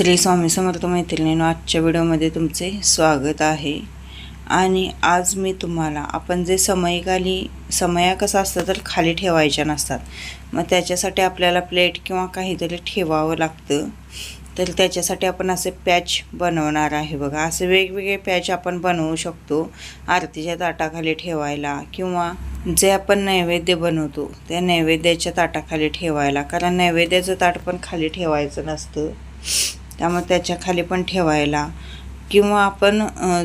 श्री स्वामी समर्थ मैत्रिणीनं आजच्या व्हिडिओमध्ये तुमचे स्वागत आहे. आणि आज मी तुम्हाला आपण जे समयकाली समया कसा असतं तर खाली ठेवायच्या नसतात. मग त्याच्यासाठी आपल्याला प्लेट किंवा काहीतरी ठेवावं लागतं. तर त्याच्यासाठी आपण असे पॅच बनवणार आहे बघा. असे वेगवेगळे पॅच आपण बनवू शकतो. आरतीच्या ताटाखाली ठेवायला किंवा जे आपण नैवेद्य बनवतो त्या नैवेद्याच्या ताटाखाली ठेवायला. कारण नैवेद्याचं ताट पण खाली ठेवायचं नसतं. त्यामुळे त्याच्याखाली पण ठेवायला. किंवा आपण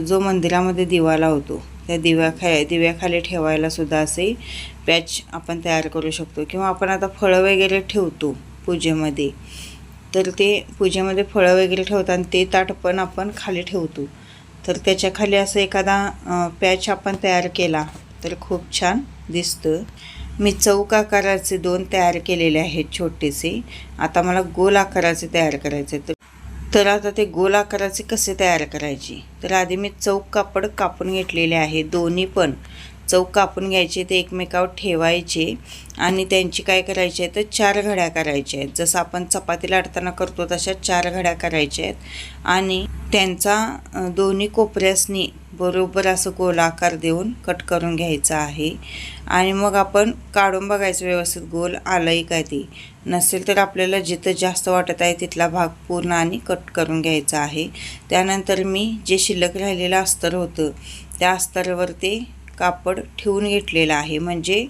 जो मंदिरामध्ये दिवा लावतो त्या दिव्याखा दिव्याखाली ठेवायलासुद्धा असे पॅच आपण तयार करू शकतो. किंवा आपण आता फळं वगैरे ठेवतो पूजेमध्ये तर ते पूजेमध्ये फळं वगैरे ठेवताना ते ताट पण आपण खाली ठेवतो. तर त्याच्याखाली असं एखादा पॅच आपण तयार केला तर खूप छान दिसतं. मी चौक आकाराचे दोन तयार केलेले आहेत छोटेसे. आता मला गोल आकाराचे तयार करायचे तर तर आता ते गोल आकाराचे कसे तयार करायचे? तर आधी मी चौक कापड कापून घेतलेले आहे दोन्ही पण. चौक कापून घ्यायचे ते एकमेकावर ठेवायचे आणि त्यांची काय करायची आहे तर चार घड्या करायच्या आहेत. जसं आपण चपाती लाटताना करतो तशा चार घड्या करायच्या आहेत. आणि त्यांचा दोन्ही कोपऱ्यासनी बरोबर असं गोलाकार देऊन कट करून घ्यायचं आहे. आणि मग आपण काढून बघायचं व्यवस्थित गोल आलंय काय ते. नसेल तर आपल्याला जिथं जास्त वाटत आहे तिथला भाग पूर्ण आणि कट करून घ्यायचा आहे. त्यानंतर मी जे शिल्लक राहिलेलं अस्तर होतं त्या अस्तरावर ते कापड ठेवून घेतलेलं आहे. म्हणजे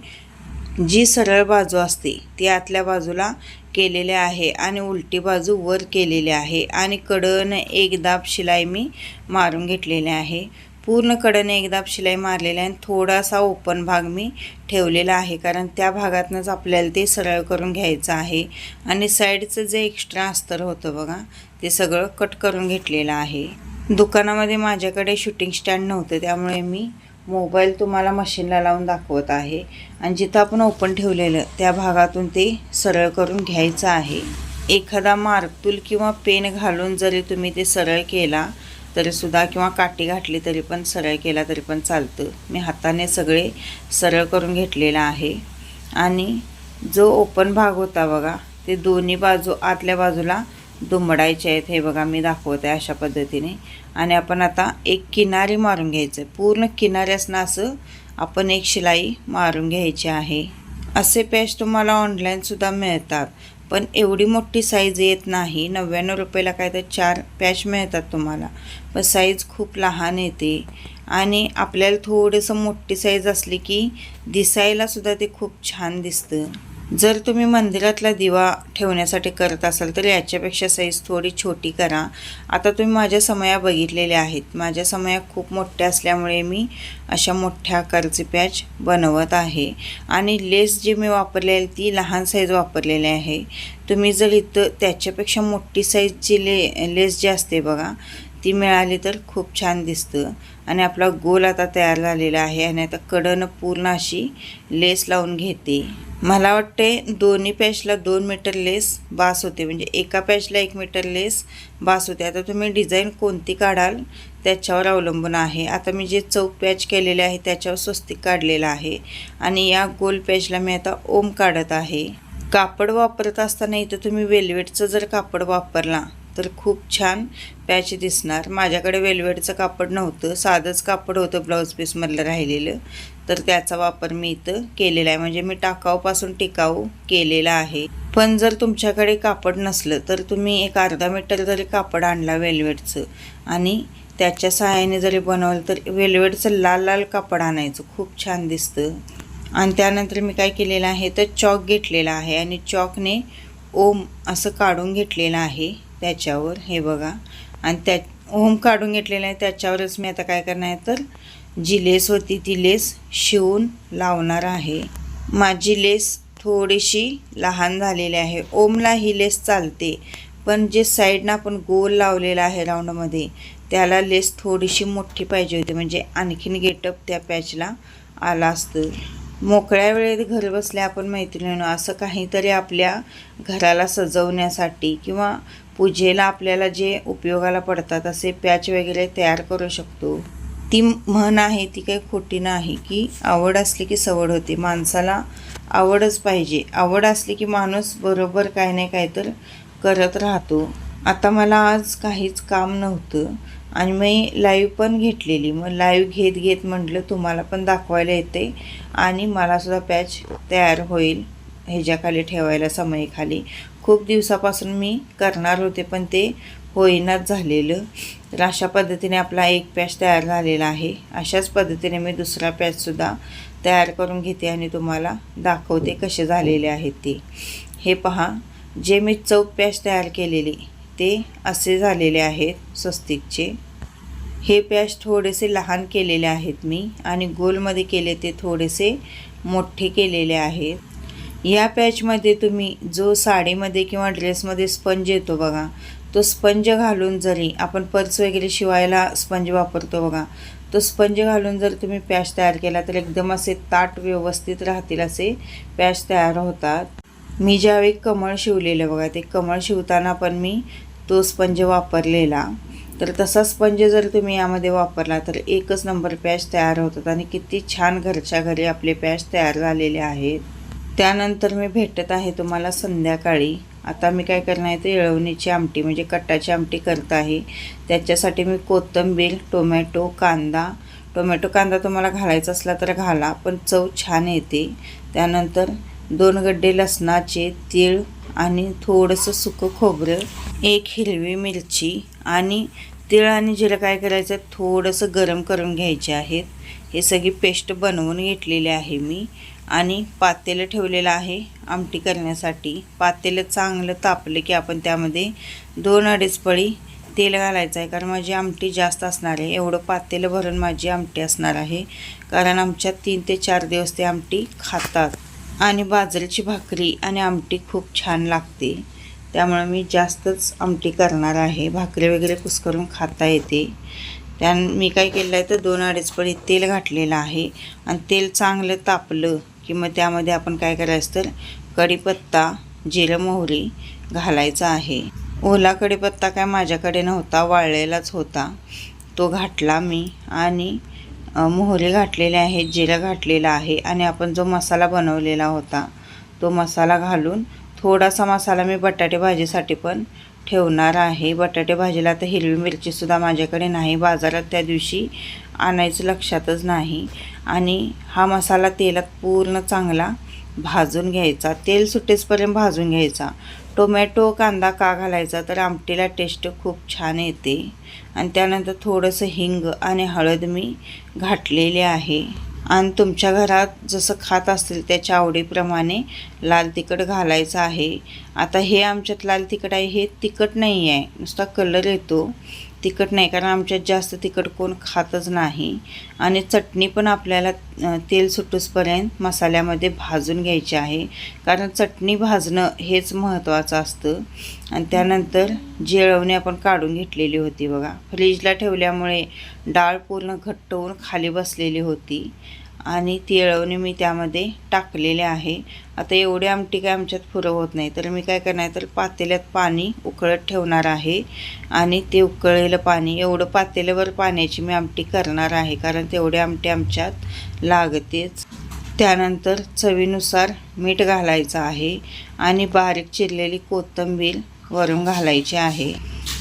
जी सरळ बाजू असते ती आतल्या बाजूला केलेले आहे आणि उलटी बाजू वर केलेली आहे आणि कडनं एक दाब शिलाई मी मारून घेतलेली आहे. पूर्ण कडने एकदाब शिलाई मारलेली आहे आणि थोडासा ओपन भाग मी ठेवलेला आहे कारण त्या भागातनंच आपल्याला ते सरळ करून घ्यायचं आहे आणि साईडचं जे एक्स्ट्रा अस्तर होतं बघा ते सगळं कट करून घेतलेलं आहे. दुकानामध्ये माझ्याकडे शूटिंग स्टँड नव्हतं त्यामुळे मी मोबाईल तुम्हाला मशीनला लावून दाखवत आहे. आणि जिथं आपण ओपन ठेवलेलं त्या भागातून ते सरळ करून घ्यायचं आहे. एखादा मार्तूल किंवा पेन घालून जरी तुम्ही ते सरळ केला तरीसुद्धा किंवा काठी घातली तरी पण सरळ केला तरी पण चालतं. मी हाताने सगळे सरळ करून घेतलेलं आहे. आणि जो ओपन भाग होता बघा ते दोन्ही बाजू आतल्या बाजूला दुमडायचे आहेत हे बघा मी दाखवत आहे अशा पद्धतीने. आणि आपण आता एक किनारी मारून घ्यायचं आहे. पूर्ण किनाऱ्यासनं असं आपण एक शिलाई मारून घ्यायची आहे. असे पॅच तुम्हाला ऑनलाईनसुद्धा मिळतात. पण एवढी मोठी साईज येत नाही. नव्याण्णव रुपयाला काय तर चार पॅच मिळतात तुम्हाला. पण साईज खूप लहान येते. आणि आपल्याला थोडंसं मोठी साईज असली की दिसायलासुद्धा ते खूप छान दिसतं. जर तुम्ही मंदिरातला दिवा ठेवण्यासाठी करत असाल तर याच्यापेक्षा साईज थोडी छोटी करा. आता तुम्ही माझ्या समया बघितलेल्या आहेत. माझ्या समया खूप मोठ्या असल्यामुळे मी अशा मोठ्या आकारचे पॅच बनवत आहे. आणि लेस जी मी वापरलेली ती लहान साईज वापरलेली आहे. तुम्ही जर इथं त्याच्यापेक्षा मोठी साईजची ले लेस जी असते बघा ती मिळाली तर खूप छान दिसतं. आणि आपला गोल आता तयार झालेला आहे आणि आता कडनं पूर्ण अशी लेस लावून घेते. मला वाटते दोन्ही पॅचला दोन मीटर लेस बास होते. म्हणजे एका पॅचला एक मीटर लेस बास होते. आता तुम्ही डिझाईन कोणती काढाल त्याच्यावर अवलंबून आहे. आता मी जे चौक पॅच केलेले आहे त्याच्यावर स्वस्तिक काढलेलं आहे. आणि या गोल पॅचला मी आता ओम काढत आहे. कापड वापरत असताना इथं तुम्ही वेल्वेटचं जर कापड वापरला तर खूप छान पॅच दिसणार. माझ्याकडे वेल्वेटचं कापड नव्हतं साधंच कापड होतं ब्लाऊज पीसमधलं राहिलेलं. तर त्याचा वापर मी इथं केलेला आहे. म्हणजे मी टाकाऊपासून टिकाऊ केलेला आहे. पण जर तुमच्याकडे कापड नसलं तर तुम्ही एक अर्धा मीटर जरी कापड आणला वेल्वेटचं आणि त्याच्या सहाय्याने जरी बनवलं तर वेल्वेटचं लाल लाल कापड आणायचं. खूप छान दिसतं. आणि त्यानंतर मी काय केलेलं आहे तर चॉक घेतलेला आहे आणि चॉकने ओम असं काढून घेतलेलं आहे. त्याच्यावर हे बघा. आणि त्या ओम काढून घेतलेलं आहे त्याच्यावरच मी आता काय करणार आहे तर जी लेस होती ती लेस शिवून लावणार आहे. माझी लेस थोडीशी लहान झालेली आहे. ओमला ही लेस चालते. पण जे साईडनं आपण गोल लावलेला आहे राऊंडमध्ये त्याला लेस थोडीशी मोठी पाहिजे होती. म्हणजे आणखीन गेटअप त्या पॅचला आला असतं. मोकळ्या वेळेत घर बसल्या आपण मैत्रिणीनं असं काहीतरी आपल्या घराला सजवण्यासाठी किंवा पूजेला आपल्याला जे उपयोगाला पडतात असे पॅच वगैरे तयार करू शकतो. ती म्हण आहे ती काही खोटी नाही की आवड असली की सवड होते. माणसाला आवडच पाहिजे. आवड असली की माणूस बरोबर काय नाही काही तर करत राहतो. आता मला आज काहीच काम नव्हतं आणि मी लाईव्ह पण घेतलेली. मग लाईव्ह घेत घेत म्हटलं तुम्हाला पण दाखवायला येते आणि मलासुद्धा पॅच तयार होईल. ह्याच्याखाली ठेवायला समयीखाली. खूप दिवसापासून मी करणार होते पण ते होईनाच झालेलं. तर अशा पद्धतीने आपला एक पॅच तयार झालेला आहे. अशाच पद्धतीने मी दुसरा पॅचसुद्धा तयार करून घेते आणि तुम्हाला दाखवते कसे झालेले आहेत ते. हे पहा जे मी चौक पॅच तयार केलेले ते असे झालेले आहेत स्वस्तिकचे. हे पॅच थोडेसे लहान केलेले आहेत मी आणि गोलमध्ये केले ते थोडेसे मोठे केलेले आहेत. या पॅचमध्ये तुम्ही जो साडीमध्ये किंवा ड्रेसमध्ये स्पंज येतो बघा तो स्पंज घालून जरी आपण पर्स वगैरे शिवायला स्पंज वापरतो बघा तो स्पंज घालून जर तुम्ही पॅच तयार केला तर एकदम असे ताट व्यवस्थित राहतील असे पॅच तयार होतात. मी ज्यावेळी कमळ शिवलेलं बघा ते कमळ शिवताना पण मी तो स्पंज वापरलेला. तर तसा स्पंज जर तुम्ही यामध्ये वापरला तर एकच नंबर पॅच तयार होतात आणि किती छान घरच्या घरी आपले पॅच तयार झालेले आहेत. त्यानंतर मी भेटत आहे तुम्हाला संध्याकाळी. आता मी काय करणार आहे ते येळवणीची आमटी म्हणजे कट्टाची आमटी करत आहे. त्याच्यासाठी मी कोथिंबीर टोमॅटो कांदा. टोमॅटो कांदा तुम्हाला घालायचा असला तर घाला पण चव छान येते. त्यानंतर दोन गड्डे लसणाचे तीळ आणि थोडंसं सुकं खोबरं एक हिरवी मिरची आणि तीळ आणि जिरं काय करायचं थोडंसं गरम करून घ्यायचे आहेत. हे सगळी पेस्ट बनवून घेतलेली आहे मी. आणि पातेलं ठेवलेलं आहे आमटी करण्यासाठी. पातेलं चांगलं तापलं की आपण त्यामध्ये दोन अडीच पळी तेल घालायचं आहे. कारण माझी आमटी जास्त असणार आहे. एवढं पातेलं भरून माझी आमटी असणार आहे. कारण आमच्या तीन ते चार दिवस ते आमटी खातात. आणि बाजरीची भाकरी आणि आमटी खूप छान लागते. त्यामुळे मी जास्तच आमटी करणार आहे. भाकरी वगैरे कुस्करून खाता येते. त्यान मी काय केलं आहे तर दोन अडीच पळी तेल घातलेलं आहे. आणि तेल चांगलं तापलं की मग त्यामध्ये आपण काय करायचं तर कढीपत्ता जिरं मोहरी घालायचा आहे. ओला कढीपत्ता काय माझ्याकडे नव्हता वाळलेलाच होता. तो घातला मी आणि मोहरी घातलेले आहे जिरं घातलेलं आहे आणि आपण जो मसाला बनवलेला होता तो मसाला घालून थोडासा मसाला मी बटाटे भाजीसाठी पण ठेवणार आहे. बटाटे भाजीला तर हिरवी मिरचीसुद्धा माझ्याकडे नाही. बाजारात त्या दिवशी आणायचं लक्षातच नाही. आणि हा मसाला तेलात पूर्ण चांगला भाजून घ्यायचा. तेल सुटेसपर्यंत भाजून घ्यायचा. टोमॅटो कांदा का घालायचा? तर आमटीला टेस्ट खूप छान येते. आणि त्यानंतर थोडंसं हिंग आणि हळद मी घातलेले आहे. आणि तुमच्या घरात जसं खात असतील त्याच्या आवडीप्रमाणे लाल तिखट घालायचं आहे. आता हे आमच्यात लाल तिखट आहे हे तिखट नाही आहे. नुसता कलर येतो. तिखट नाही कारण आमच्यात जास्त तिखट कोण खातच नाही. आणि चटणी पण आपल्याला तेल सुटूसपर्यंत मसाल्यामध्ये भाजून घ्यायची आहे. कारण चटणी भाजणं हेच महत्त्वाचं असतं. आणि त्यानंतर जेळवणी आपण काढून घेतलेली होती बघा. फ्रीजला ठेवल्यामुळे डाळ पूर्ण घट्ट होऊन खाली बसलेली होती. आणि ती येळवणी मी त्यामध्ये टाकलेले आहे. आता एवढी आमटी काय आमच्यात फुरं होत नाही. तर मी काय करणार तर पातेल्यात पाणी उकळत ठेवणार आहे. आणि ते उकळलेलं पाणी एवढं पातेल्यावर पाण्याची मी आमटी करणार आहे. कारण तेवढी आमटी आमच्यात लागतेच. त्यानंतर चवीनुसार मीठ घालायचं आहे आणि बारीक चिरलेली कोथिंबीर वरून घालायची आहे.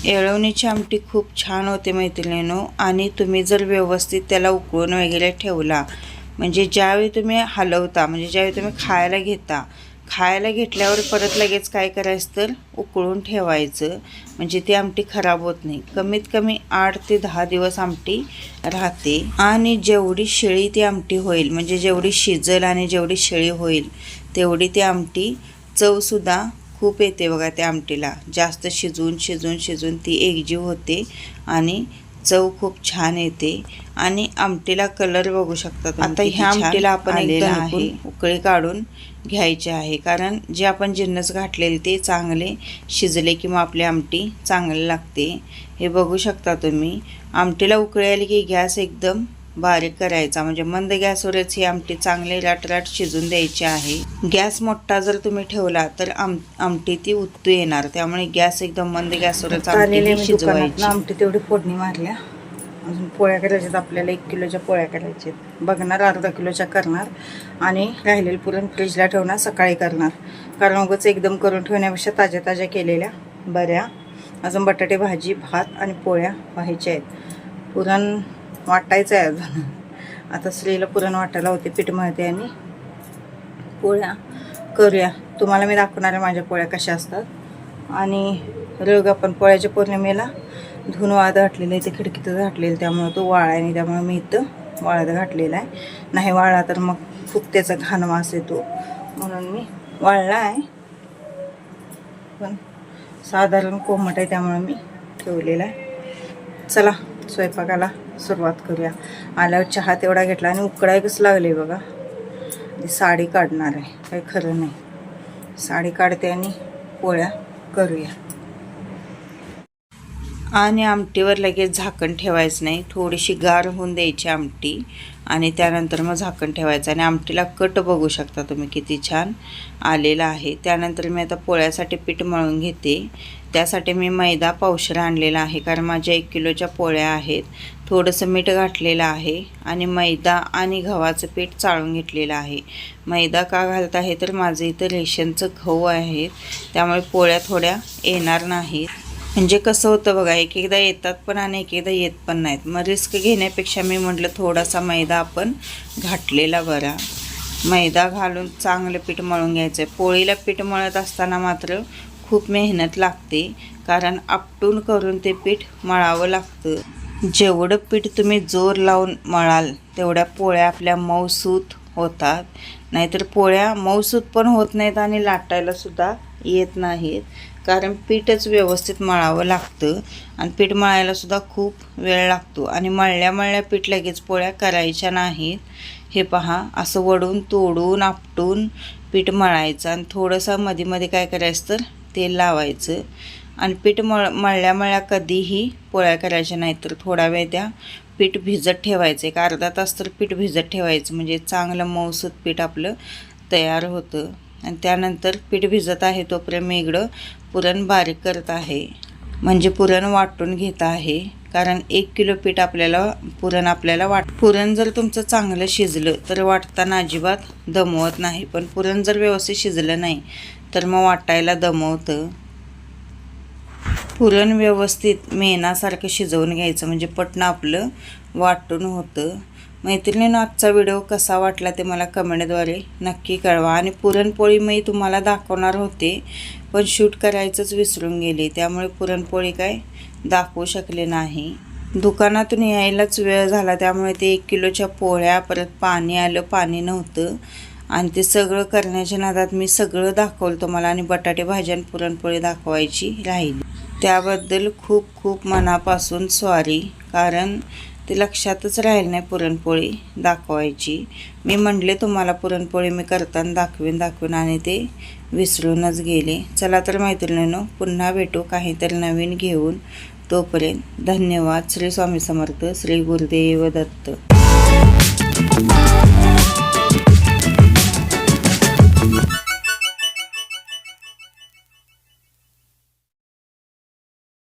येळवणीची आमटी खूप छान होते मैत्रिणीनो. आणि तुम्ही जर व्यवस्थित त्याला उकळून वगैरे ठेवला म्हणजे ज्यावेळी तुम्ही हलवता म्हणजे ज्यावेळी तुम्ही खायला घेता खायला घेतल्यावर परत लगेच काय करायचं तर उकळून ठेवायचं. म्हणजे ती आमटी खराब होत नाही. कमीत कमी आठ ते दहा दिवस आमटी राहते. आणि जेवढी शेळी ती आमटी होईल म्हणजे जेवढी शिजल आणि जेवढी शिळी होईल तेवढी ती आमटी चवसुद्धा खूप येते बघा त्या आमटीला. जास्त शिजून शिजवून शिजवून ती एकजीव होते आणि चव खूप छान येते आणि आमटीला कलर बघू शकता आता ह्या आमटीला आपण आहे. उकळी काढून घ्यायचे आहे. कारण जे आपण जिन्नस घातलेले ते चांगले शिजले किंवा आपली आमटी चांगली लागते. हे बघू शकता तुम्ही. आमटीला उकळी आली की गॅस एकदम बारीक करायचा. म्हणजे मंद गॅसवरच ही आमटी चांगली राटराट शिजून द्यायची आहे. गॅस मोठा जर तुम्ही ठेवला तर आम आमटी ती उत्तू येणार. त्यामुळे गॅस एकदम मंद गॅसवरच शिजवायची. आमटी तेवढी फोडणी मारल्या. अजून पोळ्या करायच्यात आपल्याला एक किलोच्या पोळ्या करायच्यात. बघणार अर्धा किलोच्या करणार. आणि राहिलेलं पुरण फ्रीजला ठेवणार सकाळी करणार. कारण उगच एकदम करून ठेवण्यापेक्षा ताज्या ताज्या केलेल्या बऱ्या. अजून बटाटे भाजी भात आणि पोळ्या व्हायच्या आहेत. पुरण वाटायचं आहे अजून. आता स्त्रीला पुरण वाटायला होते पीठ मळते आणि पोळ्या करूया. तुम्हाला मी दाखवणार आहे माझ्या पोळ्या कशा असतात. आणि रग आपण पोळ्याच्या पौर्णिमेला धुन वाळत घातलेलं आहे ते खिडकीतच घातलेलं त्यामुळं तो वाळा आहे आणि त्यामुळे मी इथं वाळत घातलेला आहे. नाही वाळला तर मग खूप त्याचा घाण वास येतो. म्हणून मी वाळला आहे. पण साधारण कोमट आहे त्यामुळे मी ठेवलेला आहे. चला स्वयंपाकाला सुरुवात करूया. आल्यावर चहा तेवढा घेतला आणि उकडाय कसं लागले बघा. साडी काढणार आहे. काही खरं नाही. साडी काढते आणि पोळ्या करूया. आणि आमटीवर लगेच झाकण ठेवायचं नाही. थोडीशी गार होऊन द्यायची आमटी आणि त्यानंतर मग झाकण ठेवायचं. आणि आमटीला कट बघू शकता तुम्ही किती छान आलेला आहे. त्यानंतर मी आता पोळ्यासाठी पीठ मळून घेते. त्यासाठी मी मैदा पावशर आणलेला आहे. कारण माझ्या एक किलोच्या पोळ्या आहेत. थोडंसं मीठ घातलेलं आहे आणि मैदा आणि गव्हाचं पीठ चाळून घेतलेलं आहे. मैदा का घालत आहे तर माझं इथं रेशनचं गहू आहे. त्यामुळे पोळ्या थोड्या येणार नाहीत. म्हणजे कसं होतं बघा एक एकदा येतात पण आणि एक एकदा येत पण नाहीत. मग रिस्क घेण्यापेक्षा मी म्हटलं थोडासा मैदा आपण घातलेला बरा. मैदा घालून चांगलं पीठ मळून घ्यायचं आहे पोळीला पीठ मळत असताना मात्र खूप मेहनत लागते कारण आपटून करून ते पीठ मळावं लागतं. जेवढं पीठ तुम्ही जोर लावून मळाल तेवढ्या पोळ्या आपल्या मऊसूत होतात. नाहीतर पोळ्या मऊसूत पण होत नाहीत आणि लाटायलासुद्धा येत नाहीत. कारण पीठच व्यवस्थित मळावं लागतं आणि पीठ मळायलासुद्धा खूप वेळ लागतो. आणि मळल्या मळल्या पीठ लगेच पोळ्या करायच्या नाहीत. हे पहा असं वडून तोडून आपटून पीठ मळायचं आणि थोडंसं मध्ये मध्ये काय करायचं तर तेल लावायचं. आणि पीठ मळ मळल्या मळल्या कधीही पोळ्या करायच्या नाही तर थोडा वेळ त्या पीठ भिजत ठेवायचं. एक अर्धा तास तर पीठ भिजत ठेवायचं. म्हणजे चांगलं मऊसूत पीठ आपलं तयार होतं. आणि त्यानंतर पीठ भिजत आहे तोपर्यंत मी इकडं पुरण बारीक करत आहे. म्हणजे पुरण वाटून घेत आहे. कारण एक किलो पीठ आपल्याला पुरण आपल्याला वाट पुरण जर तुमचं चांगलं शिजलं तर वाटताना अजिबात दमवत नाही. पण पुरण जर व्यवस्थित शिजलं नाही तर मग वाटायला दमवतं. पुरण व्यवस्थित मेणासारखं शिजवून घ्यायचं म्हणजे पटणं आपलं वाटून होतं. मैत्रिणीनं आजचा व्हिडिओ कसा वाटला ते मला कमेंटद्वारे नक्की कळवा. आणि पुरणपोळी मी तुम्हाला दाखवणार होते पण शूट करायचंच विसरून गेले. त्यामुळे पुरणपोळी काय दाखवू शकले नाही. दुकानातून यायलाच वेळ झाला त्यामुळे ते एक किलोच्या पोळ्या परत पाणी आलं पाणी नव्हतं. आणि ते सगळं करण्याच्या नादात मी सगळं दाखवलं तुम्हाला आणि बटाटे भाजी आणि पुरणपोळी दाखवायची राहिली. त्याबद्दल खूप खूप मनापासून सॉरी कारण ते लक्षातच राहील नाही पुरणपोळी दाखवायची. मी म्हणले तुम्हाला पुरणपोळी मी करताना दाखवीन दाखवीन. आणि ते विसरूनच गेले. चला तर मैत्रिणीनो पुन्हा भेटू काहीतरी नवीन घेऊन. तोपर्यंत धन्यवाद. श्री स्वामी समर्थ श्री गुरुदेव दत्त.